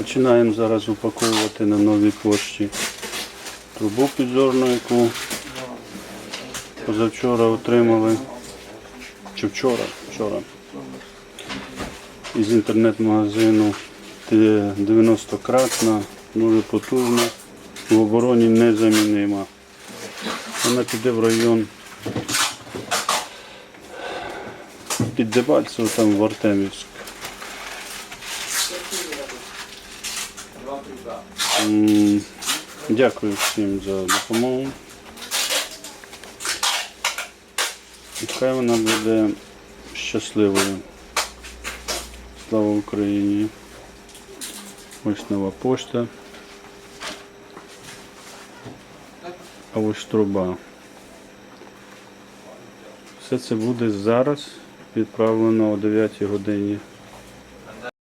Починаємо зараз упаковувати на новій пошті трубу підзорну, яку позавчора отримали. Чи вчора? Вчора. Із інтернет-магазину 90 кратна, дуже потужна, в обороні незамінима. Вона піде в район під Дебальцево, там в Артемівськ. Дякую всім за допомогу. І хай вона буде щасливою. Слава Україні. Ось нова пошта. А ось труба. Все це буде зараз відправлено о 9 годині